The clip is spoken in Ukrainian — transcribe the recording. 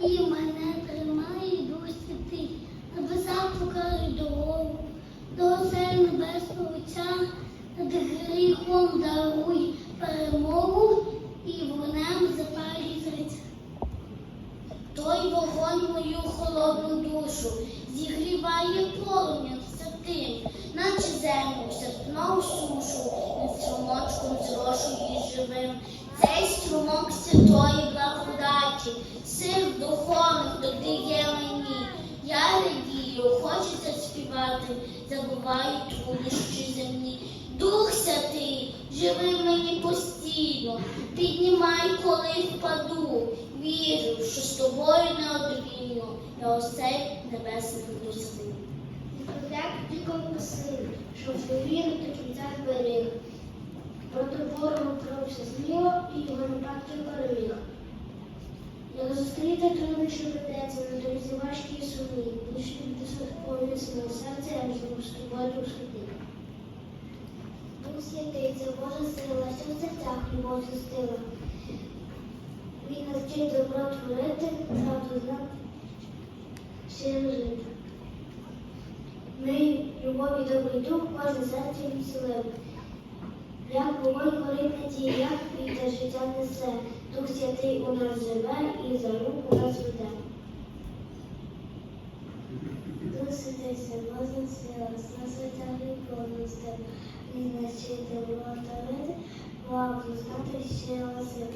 і мене тримає Дух Святий, небеса по дорогу, до осель небесного Отця, над гріхом даруй перемогу і вогнем запалюй. Той вогонь мою холодну душу зігріває полум'я полум'ям святим, наче землю серпному сушу, над струмочком зрошує живим. Цей струмок святої благодаті, сил духовних додає мені. Я радію, хочеться співати, забуваю труднощі земні. Дух святий, живи мені постійно, піднімай, коли впаду. Вірю, що з тобою неодмінно я осель небесних достиг. Відправляк дикому силу, щоб довіру до кінця зберіг. Проти ворогу кровся сміло і його нападки переміг. Зустріти труднощі ведеться на дорозі важкі і сумні, повісного серця, я живу з тобою світі. Дух святий, це Божа сила, що в серцях любов зустила. Він нас вчить добро творити, правду знати, щиро жити. Ми, любові добрий дух, кожне серце відселив. Вогонь горить надія, вітер життя несе, Дух святий у нас живе і за руку нас веде. Дух святий, серйозна сила, нас витягує повністю, він нас вчить добро творити, знати ще сил.